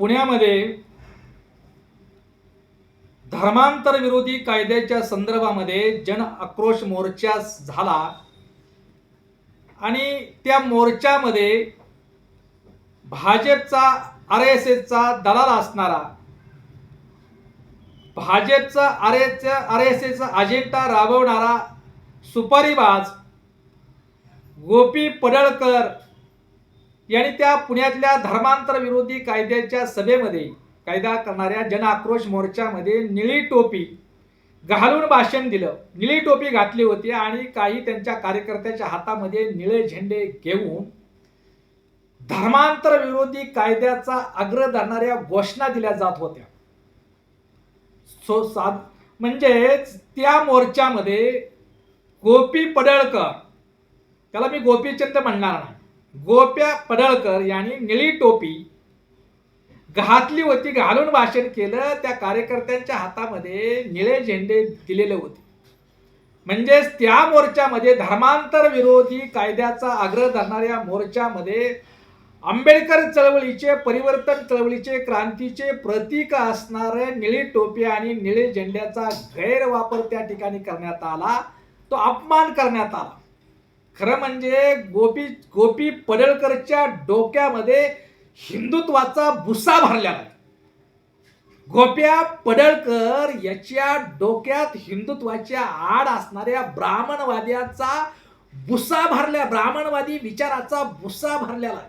पुण्यामध्ये धर्मांतर विरोधी कायद्याच्या संदर्भामध्ये जन आक्रोश मोर्चा झाला. आणि त्या मोर्चामध्ये भाजपचा आर एस एसचा दलाल असणारा भाजपचा आर एस आर एस एसचा अजेंडा राबवणारा सुपारीबाज गोपी पडळकर यांनी त्या पुण्यातल्या धर्मांतर विरोधी कायद्याच्या सभेमध्ये कायदा करणाऱ्या जन आक्रोश मोर्चामध्ये निळी टोपी घालून भाषण दिलं. निळी टोपी घातली होती आणि काही त्यांच्या कार्यकर्त्याच्या हातामध्ये निळे झेंडे घेऊन धर्मांतर विरोधी कायद्याचा आग्रह धरणाऱ्या घोषणा दिल्या जात होत्या. सो साध म्हणजेच त्या मोर्चामध्ये गोपी पडळकर त्याला मी गोपीचंद म्हणणार नाही. गोप्या पडळकर यांनी निळी टोपी घातली होती घालून भाषण केलं. त्या कार्यकर्त्यांच्या हातामध्ये निळे झेंडे दिलेले होते. म्हणजेच त्या मोर्चामध्ये धर्मांतर विरोधी कायद्याचा आग्रह धरणाऱ्या मोर्चामध्ये आंबेडकर चळवळीचे परिवर्तन चळवळीचे क्रांतीचे प्रतीक असणारे निळी टोपी आणि निळे झेंड्याचा गैरवापर त्या ठिकाणी करण्यात आला. तो अपमान करण्यात आला. खरं म्हणजे गोपी गोपी पडळकरच्या डोक्यामध्ये हिंदुत्वाचा भुसा भरल्या गोप्या पडळकर याच्या डोक्यात हिंदुत्वाच्या आड असणाऱ्या ब्राह्मणवाद्याचा भुसा भरल्या ब्राह्मणवादी विचाराचा भुसा भरलेला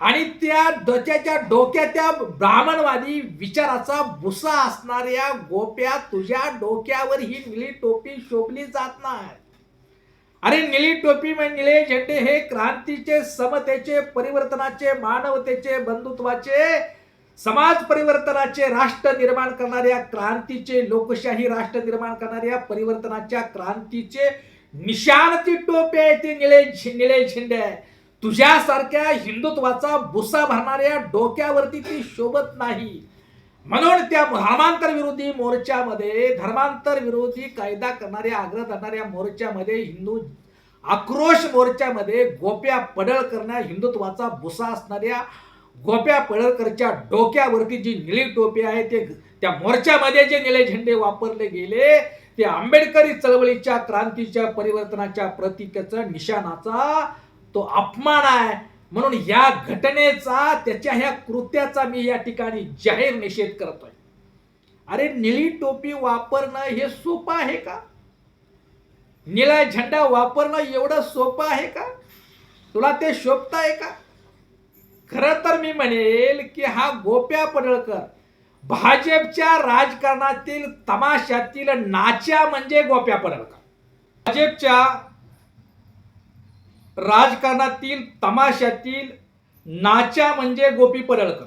आणि त्या डोक्याच्या डोक्यात त्या ब्राह्मणवादी विचाराचा भुसा असणाऱ्या गोप्या तुझ्या डोक्यावर ही निळी टोपी शोभली जात नाही अरे निळी टोपी म्हणजे निळे झेंडे हे क्रांतीचे समतेचे परिवर्तनाचे मानवतेचे बंधुत्वाचे समाज परिवर्तनाचे राष्ट्र निर्माण करणाऱ्या क्रांतीचे लोकशाही राष्ट्र निर्माण करणाऱ्या परिवर्तनाच्या क्रांतीचे निशाणती टोपी आहे ती निळे निळे झेंडे आहे. तुझ्यासारख्या हिंदुत्वाचा भुसा भरणाऱ्या डोक्यावरती ती शोभत नाही. म्हणून त्या धर्मांतर विरोधी मोर्चामध्ये धर्मांतर विरोधी कायदा करणाऱ्या आग्रह धरणाऱ्या मोर्चामध्ये हिंदू आक्रोश मोर्चामध्ये गोप्या पडळकरना हिंदुत्वाचा भुसा असणाऱ्या गोप्या पडळकरच्या डोक्यावरती जी निळी टोपी आहे ते त्या मोर्चामध्ये जे निळे झेंडे वापरले गेले ते आंबेडकरी चळवळीच्या क्रांतीच्या परिवर्तनाच्या प्रतीकाचा निशाणाचा तो अपमान आहे. म्हणून या घटनेचा त्याच्या ह्या कृत्याचा मी या ठिकाणी जाहीर निषेध करतोय. अरे निळी टोपी वापरणं हे सोपं आहे का? निळा झेंडा वापरणं एवढं सोपं आहे का? तुला ते शोभत आहे का? खरं तर मी म्हणेल की हा गोप्या पडळकर भाजपच्या राजकारणातील तमाशातील नाच्या म्हणजे गोप्या पडळकर. भाजपच्या राजकारणातील तमाशातील नाच्या म्हणजे गोपी परळकर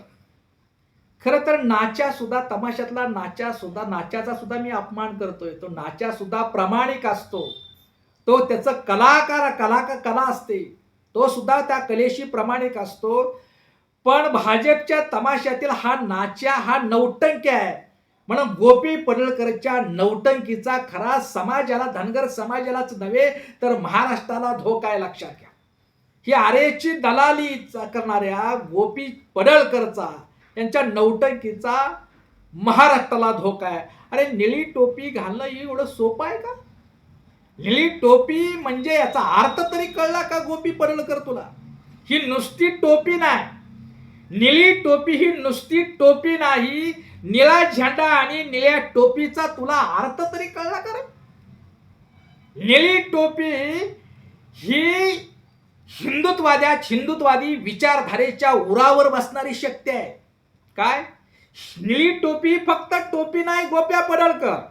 खरं तर नाच्या सुद्धा तमाशातला नाच्या सुद्धा नाच्याचा सुद्धा मी अपमान करतोय. तो नाच्या सुद्धा प्रामाणिक असतो. तो त्याचं कलाकार कला कला असते. तो सुद्धा त्या कलेशी प्रामाणिक असतो. पण भाजपच्या तमाशातील हा नाच्या हा नौटंकी आहे. म्हणून गोपी पडळकरच्या नौटंकीचा खरा समाजाला धनगर समाजालाच नव्हे तर महाराष्ट्राला धोका आहे लक्षात घ्या. ही आरेची दलाली करणाऱ्या गोपी पडळकरचा यांच्या नौटंकीचा महाराष्ट्राला धोका आहे. अरे निळी टोपी घालणं हे एवढं सोपं आहे का? निळी टोपी म्हणजे याचा अर्थ तरी कळला का गोपी पडळकर तुला? ही नुसती टोपी नाही. निळी टोपी ही नुसती टोपी नाही निळा झेंडा आणि निळ्या टोपीचा तुला अर्थ तरी कळला का रे? निळी टोपी ही हिंदुत्वाद्या हिंदुत्वादी विचारधारेच्या उरावर बसणारी शक्ती आहे. काय? निळी टोपी फक्त टोपी नाही गोप्या पडळकर.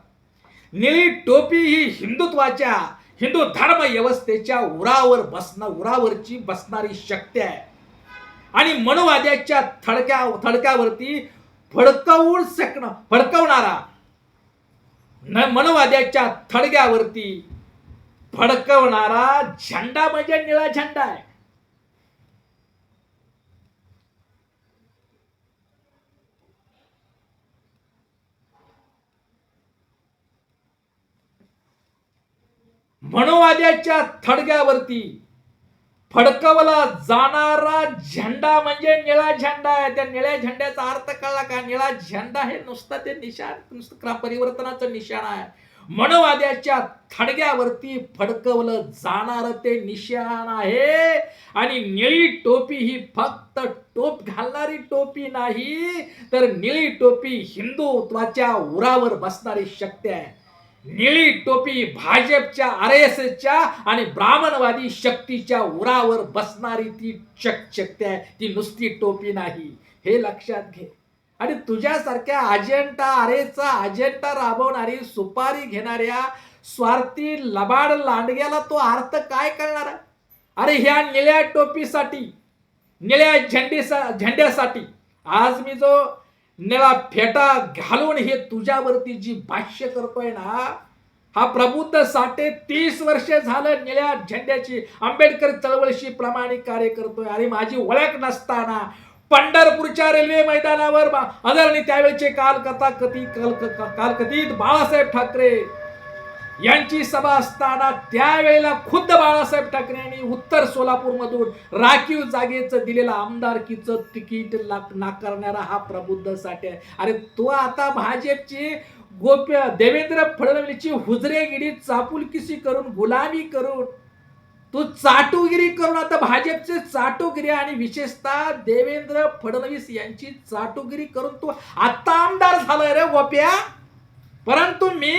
निळी टोपी ही हिंदुत्वाच्या हिंदू धर्म व्यवस्थेच्या उरावर बसणं उरावरची बसणारी शक्ती आहे. आणि मनोवाद्याच्या थडक्या थडक्यावरती फडकवून सकणं फडकवणारा न मनोवाद्याच्या थडग्यावरती फडकवणारा झेंडा म्हणजे निळा झेंडा आहे. मनोवाद्याच्या थडग्यावरती फडकवला जाणारा झेंडा म्हणजे निळा झेंडा आहे. त्या निळ्या झेंड्याचा अर्थ कळला का? निळा झेंडा हे नुसतं ते निशाण नुसतं परिवर्तनाचं निशाण आहे. मनवाद्याच्या थडग्यावरती फडकवलं जाणार ते निशाण आहे. आणि निळी टोपी ही फक्त टोप घालणारी टोपी नाही तर निळी टोपी हिंदुत्वाच्या उरावर बसणारी शक्ती आहे. निळी टोपी भाजपच्या आर एस एसच्या आणि ब्राह्मणवादी शक्तीच्या उरावर बसणारी ती शक- शक्ती आहे ती नुसती टोपी नाही. हे लक्षात घे. आणि तुझ्यासारख्या अजेंडा आरेचा अजेंडा राबवणारी सुपारी घेणाऱ्या स्वार्थी लबाड लांडग्याला तो अर्थ काय कळणार अरे ह्या निळ्या टोपीसाठी निळ्या झेंडीसा झेंड्यासाठी आज मी जो निळा फेटा घालून हे तुझ्यावरती जी भाष्य करतोय ना हा प्रबुद्ध साठे तीस वर्ष झालं निळ्या झेंड्याची आंबेडकर चळवळीशी प्रामाणिक कार्य करतोय. आणि माझी ओळख नसताना पंढरपूरच्या रेल्वे मैदानावर बा- आदरणीय त्यावेळचे कालकथा कथी काल कालकथित बाळासाहेब ठाकरे यांची सभा असताना त्यावेळेला खुद्द बाळासाहेब ठाकरे यांनी उत्तर सोलापूरमधून राखीव जागेचं दिलेलं आमदारकीचं तिकीट लाक- नाकारणारा हा प्रबुद्ध साठे आहे. अरे तो आता भाजपची गोप्य देवेंद्र फडणवीसची हुजरेगिरी चापुलकिसी करून गुलामी करून तू चाटुगिरी करून आता भाजपचे चाटुगिरी आणि विशेषतः देवेंद्र फडणवीस यांची चाटुगिरी करून तू आता आमदार झालाय रे गोप्या. परंतु मी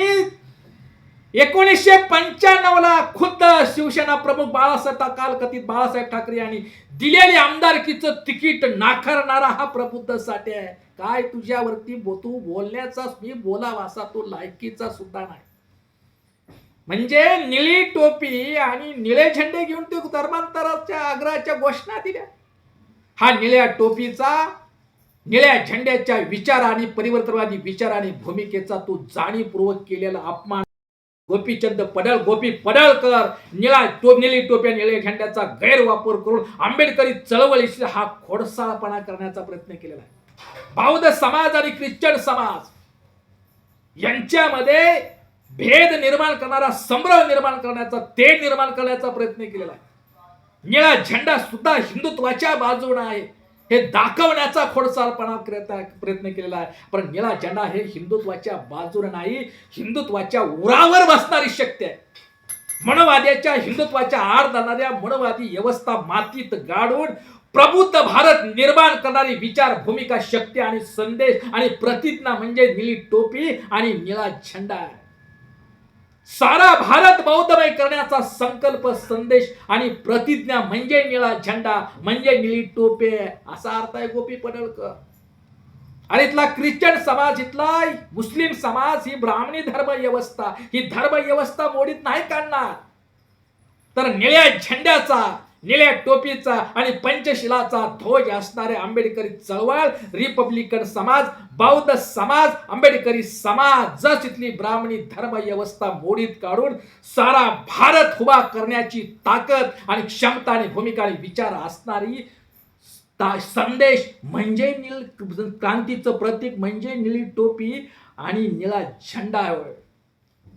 एकोणीसशे पंच्याण्णवला खुद्द शिवसेना प्रमुख बाळासाहेब कालकथित बाळासाहेब ठाकरे यांनी दिलेली आमदारकीचं तिकीट नाकारणारा हा प्रबुद्ध साठे आहे. काय तुझ्यावरती बो- तू बोलण्याचा मी बोलावा असा तो लायकीचा सुद्धा नाही. म्हणजे निळी टोपी आणि निळे झेंडे घेऊन ते धर्मांतराच्या आग्रहाच्या घोषणा दिल्या. हा निळ्या टोपीचा निळ्या झेंड्याच्या विचार आणि परिवर्तनवादी विचार आणि भूमिकेचा तो जाणीवपूर्वक केलेला अपमान गोपीचंद पडळ गोपी पडळकर निळा टोप निळी टोप्या निळ्या झेंड्याचा गैरवापर करून आंबेडकरी चळवळीशी हा खोडसाळपणा करण्याचा प्रयत्न केलेला आहे. बौद्ध समाज आणि ख्रिश्चन समाज यांच्यामध्ये भेद निर्माण करणारा संभ्रम निर्माण करण्याचा ते निर्माण करण्याचा प्रयत्न केलेला आहे. निळा झेंडा सुद्धा हिंदुत्वाच्या बाजूने आहे. हे दाखवण्याचा खोडसाळपणा प्रयत्न प्रयत्न केलेला आहे. पण निळा झेंडा हे हिंदुत्वाच्या बाजूने नाही हिंदुत्वाच्या उरावर बसणारी शक्ती आहे. मनवाद्याच्या हिंदुत्वाच्या आड जाणाऱ्या मनवादी व्यवस्था मातीत गाडून प्रबुद्ध भारत निर्माण करणारी विचार भूमिका शक्ती आणि संदेश आणि प्रतिज्ञा म्हणजे निळी टोपी आणि निळा झेंडा आहे. सारा भारत बौद्धमय करण्याचा संकल्प संदेश आणि प्रतिज्ञा म्हणजे निळा झेंडा म्हणजे निळी टोपे असा अर्थ आहे गोपी पडळकर. आणि इथला ख्रिश्चन समाज इथला मुस्लिम समाज ही ब्राह्मणी धर्म व्यवस्था ही धर्म व्यवस्था मोडीत नाही काढणार. तर निळ्या झेंड्याचा निळ्या टोपीचा आणि पंचशिलाचा ध्वज असणारे आंबेडकरी चळवळ रिपब्लिकन समाज बौद्ध समाज आंबेडकरी समाजच इथली ब्राह्मणी धर्म व्यवस्था मोडीत काढून सारा भारत उभा करण्याची ताकद आणि क्षमता आणि भूमिका आणि विचार असणारी संदेश म्हणजे नील क्रांतीचं प्रतीक म्हणजे निळी टोपी आणि निळा झेंडा.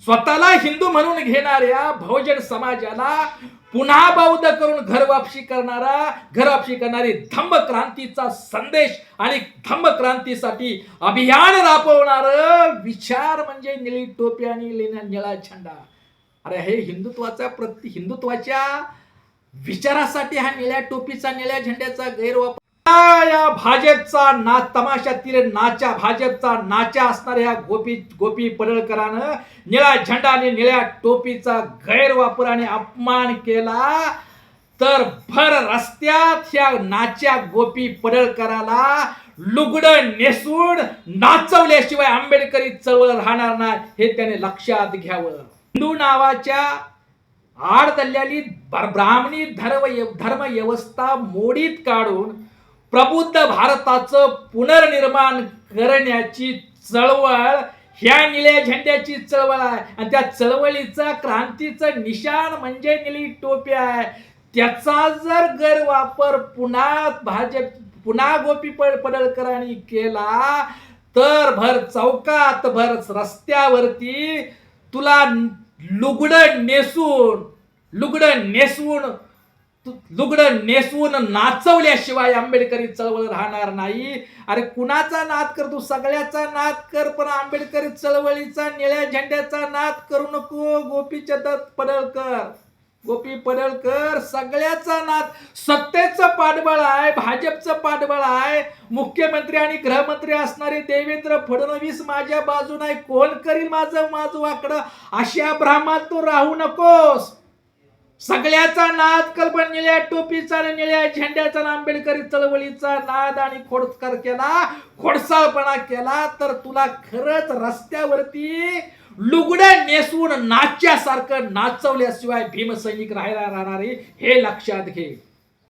स्वतःला हिंदू म्हणून घेणाऱ्या बहुजन समाजाला पुन्हा बौद्ध करून घर वापसी करणारा घरवापशी करणारी धम्म क्रांतीचा संदेश आणि धम्म क्रांतीसाठी अभियान राबवणार विचार म्हणजे निळी टोपी आणि लिना- निळा झेंडा. अरे हे हिंदुत्वाचा प्रति हिंदुत्वाच्या विचारासाठी हा निळ्या टोपीचा निळ्या झेंड्याचा गैरवापर या भाजपचा ना तमाशातील नाच्या भाजपचा नाच्या असणाऱ्या गोपी गोपी पडळकरानं निळा झेंडा आणि निळ्या टोपीचा गैरवापर आणि अपमान केला तर भर रस्त्यात ह्या नाच्या गोपी पडळकराला लुगड नेसून नाचवल्याशिवाय आंबेडकरी चळवळ राहणार नाही हे त्याने लक्षात घ्यावं. हिंदू नावाच्या आड दल्ल्याली ब्राह्मणी धर्म धर्मव्यवस्था मोडीत काढून प्रबुद्ध भारताचं पुनर्निर्माण करण्याची चळवळ ह्या निळ्या झेंड्याची चळवळ आहे. आणि त्या चळवळीचा क्रांतीचं निशाण म्हणजे निळी टोपी आहे. त्याचा जर गैरवापर पुन्हा भाजप पुन्हा गोपी पड पडळकरांनी केला तर भर चौकात भर रस्त्यावरती तुला लुगडं नेसून लुगडं नेसून लुगडं नेसवून नाचवल्याशिवाय आंबेडकरी चळवळ राहणार नाही. अरे कुणाचा नाद कर तू? सगळ्याचा नाद कर पण आंबेडकरी चळवळीचा निळ्या झेंड्याचा नाद करू नको. गोपीचंद पडळकर गोपी पडळकर सगळ्याचा नाद. सत्तेचं पाठबळ आहे भाजपचं पाठबळ आहे. मुख्यमंत्री आणि गृहमंत्री असणारे देवेंद्र फडणवीस माझ्या बाजून आहे. कोण करील माझं माझं वाकडं अशा भ्रमात तू राहू नकोस. सगळ्याचा नाद कल्पन निळ्या टोपीचा आणि निळ्या झेंड्याचा आंबेडकरी चळवळीचा नाद आणि खोडकर केला खोडसाळपणा केला तर तुला खरंच रस्त्यावरती लुगड्या नेसून नाच्यासारखं नाचवल्याशिवाय भीमसैनिक राहायला राहणारे हे लक्षात घे.